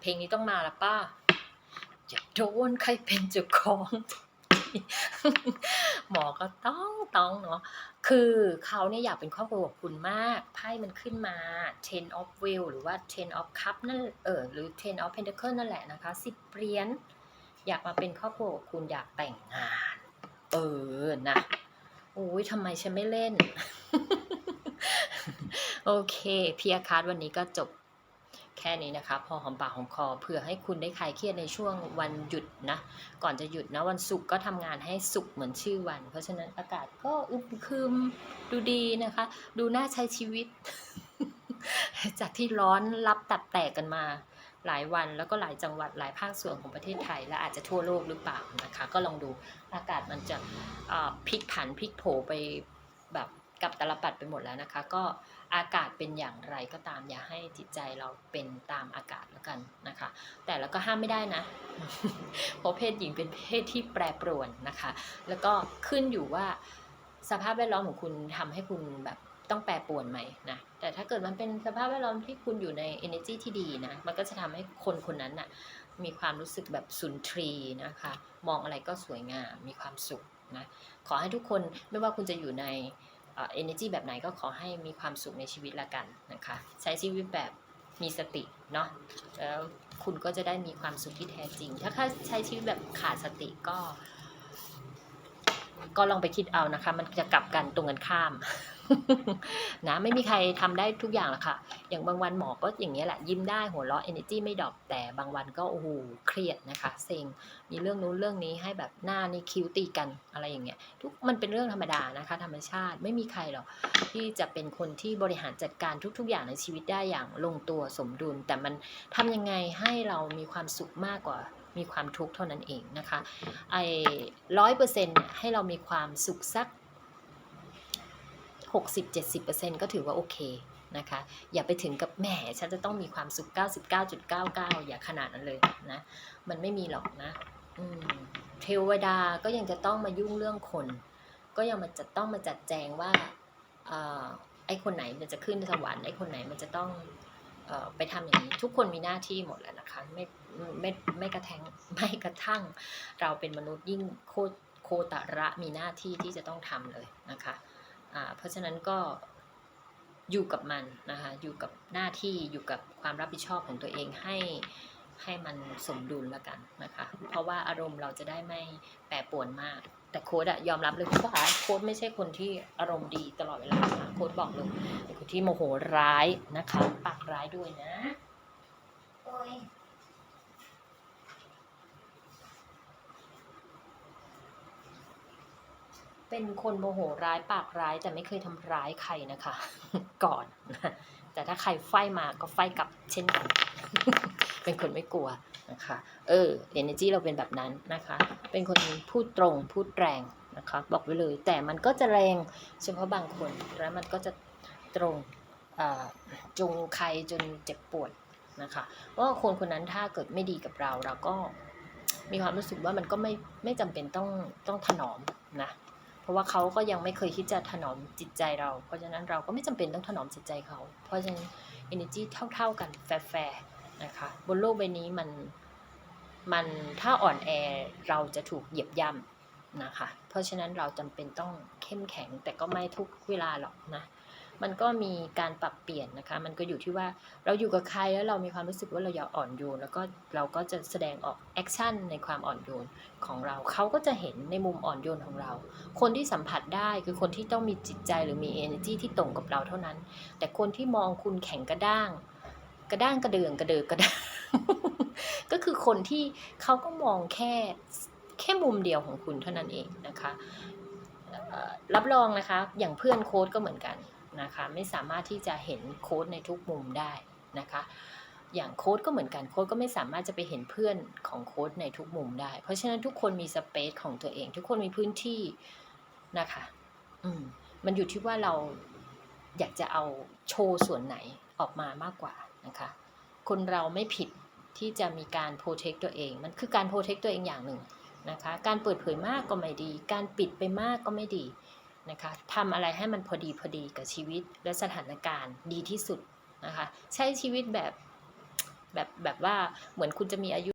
เพลงนี้ต้องมาละป้า อย่าโดนใครเป็นเจ้าของหมอก็ต้องต้องเนาะ คือเขาเนี่ยอยากเป็นครอบครัวกับคุณมาก ไพ่มันขึ้นมา ten of wheel หรือว่า ten of cup นั่น เออ หรือ ten of pentacle นั่นแหละนะคะสิบเหรียญ อยากมาเป็นครอบครัวกับคุณอยากแต่งงาน เออ นะ โอ้ยทำไมฉันไม่เล่น โอเคพีอาคาร์ดวันนี้ก็จบ แค่นี้นะคะ พอหอมปากหอมคอเพื่อให้คุณได้คลายเครียดในช่วงวันหยุดนะ ก่อนจะหยุดนะวันศุกร์ก็ทำงานให้สุขเหมือนชื่อวัน เพราะฉะนั้นอากาศก็อึมครึมดูดีนะคะ ดูน่าใช้ชีวิต จากที่ร้อนรับตับแตกกันมาหลายวันแล้วก็หลายจังหวัดหลายภาคส่วนของประเทศไทย และอาจจะทั่วโลกหรือเปล่านะคะ ก็ลองดูอากาศมันจะพลิกผันพลิกโผไปแบบกับตลปัดไปหมดแล้วนะคะ ก็ อากาศเป็นอย่างไรก็ตามอย่าให้จิตใจเราเป็นตามอากาศแล้วกันนะคะ แต่แล้วก็ห้ามไม่ได้นะเพราะเพศหญิงเป็นเพศที่แปรปรวนนะคะ แล้วก็ขึ้นอยู่ว่าสภาพแวดล้อมของคุณทำให้คุณแบบต้องแปรปรวนไหมนะ แต่ถ้าเกิดมันเป็นสภาพแวดล้อมที่คุณอยู่ใน energy ที่ดีนะ มันก็จะทำให้คนคนนั้นน่ะมีความรู้สึกแบบสุนทรีนะคะ มองอะไรก็สวยงาม มีความสุขนะ ขอให้ทุกคนไม่ว่าคุณจะอยู่ใน เอ่อ energy แบบไหนก็ขอให้มีความสุขในชีวิตละกันนะคะใช้ชีวิตแบบมีสติเนาะแล้วคุณก็จะได้มีความสุขที่แท้จริง ถ้าใช้ชีวิตแบบขาดสติก็ ก็ลองไปคิดเอานะคะ มันจะกลับกันตรงกันข้าม นะไม่มีใครทำได้ทุกอย่างหรอกค่ะ อย่างบางวันหมอก็อย่างนี้แหละ ยิ้มได้หัวเราะ energy ไม่ดรอปแต่บางวันก็โอ้โหเครียดนะคะเซ็งมีเรื่องนู้นเรื่องนี้ให้แบบหน้านี่คิ้วตีกันอะไรอย่างเงี้ยทุกมันเป็นเรื่องธรรมดานะคะ ธรรมชาติไม่มีใครหรอกที่จะเป็นคนที่บริหารจัดการทุก ๆ อย่างในชีวิตได้อย่างลงตัวสมดุล แต่มันทำยังไงให้เรามีความสุขมากกว่า มีความทุกข์เท่านั้นเองนะคะไอ้ร้อยเปอร์เซ็นต์ให้เรามีความสุขสัก 60-70%ก็ถือว่าโอเคนะคะอย่าไปถึงกับแหมฉันจะต้องมีความสุข 99.99 อย่าขนาดนั้นเลยนะมันไม่มีหรอกนะเทวดาก็ยังจะต้องมายุ่งเรื่องคน ก็ยังมันจะต้องมาจัดแจงว่าไอ้คนไหนมันจะขึ้นสวรรค์ไอ้คนไหนมันจะต้อง ไปทำอย่างนี้ทุกคนมีหน้าที่หมดแล้วนะคะไม่ไม่ไม่กระแทงไม่กระทั่ง เราเป็นมนุษย์ยิ่งโคโคตระมีหน้าที่ที่จะต้องทำเลยนะคะะเพราะฉะนั้นก็อยู่กับมันนะคะอยู่กับหน้าที่อยู่กับความรับผิดชอบของตัวเองให้ ให้มันสมดุลแล้วกันนะคะ เพราะว่าอารมณ์เราจะได้ไม่แปรปรวนมาก แต่โค้ดอะยอมรับเลยว่าโค้ดไม่ใช่คนที่อารมณ์ดีตลอดเวลานะโค้ดบอกเลยเป็นคนที่โมโหร้ายนะคะ ปากร้ายด้วยนะโอ้ย เป็นคนโมโหร้ายปากร้ายแต่ไม่เคยทำร้ายใครนะคะ ก่อน แต่ถ้าใครไฟมาก็ไฟกลับเช่นกัน เป็นคนไม่กลัวนะคะ เออ energy เราเป็นแบบนั้นนะคะ เป็นคนพูดตรงพูดแรงนะคะ บอกไว้เลย แต่มันก็จะแรงเฉพาะบางคนแล้วมันก็จะตรงจงใครจนเจ็บปวดนะคะว่าคนคนนั้นถ้าเกิดไม่ดีกับเราเราก็มีความรู้สึกว่ามันก็ไม่ไม่จำเป็นต้องต้องถนอมนะ เพราะว่าเขาก็ยังไม่เคยคิดจะถนอมจิตใจเรา เพราะฉะนั้นเราก็ไม่จำเป็นต้องถนอมจิตใจเขา เพราะฉะนั้น energy เท่า ๆกันแฟร์ๆนะคะ บนโลกใบนี้มันมันถ้าอ่อนแอเราจะถูกเหยียบย่ำนะคะ เพราะฉะนั้นเราจำเป็นต้องเข้มแข็งแต่ก็ไม่ทุกเวลาหรอกนะ มันก็มีการปรับเปลี่ยนนะคะ มันก็อยู่ที่ว่าเราอยู่กับใครแล้วเรามีความรู้สึกว่าเราอยากอ่อนโยน แล้วก็เราก็จะแสดงออกแอคชั่นในความอ่อนโยนของเรา เขาก็จะเห็นในมุมอ่อนโยนของเรา คนที่สัมผัสได้คือคนที่ต้องมีจิตใจหรือมี energy ที่ตรงกับเราเท่านั้น แต่คนที่มองคุณแข็งกระด้าง กระด้างกระเดืองกระเดือกกระด้างก็คือคนที่เขาก็มองแค่แค่มุมเดียวของคุณเท่านั้นเองนะคะรับรองนะคะ อย่างเพื่อนโค้ดก็เหมือนกัน นะคะไม่สามารถที่จะเห็นโค้ดในทุกมุมได้นะคะอย่างโค้ดก็เหมือนกันโค้ดก็ไม่สามารถจะไปเห็นเพื่อนของโค้ดในทุกมุมได้ เพราะฉะนั้นทุกคนมีสเปซของตัวเอง ทุกคนมีพื้นที่นะคะอืมมันอยู่ที่ว่าเราอยากจะเอาโชว์ส่วนไหนออกมามากกว่านะคะคนเราไม่ผิดที่จะมีการโปรเทคตัวเอง มันคือการโปรเทคตัวเองอย่างหนึ่งนะคะ การเปิดเผยมากก็ไม่ดี การปิดไปมากก็ไม่ดี นะคะทำอะไรให้มันพอดีพอดีกับชีวิตและสถานการณ์ดีที่สุดนะคะ ใช้ชีวิตแบบแบบแบบว่าเหมือนคุณจะมีอายุ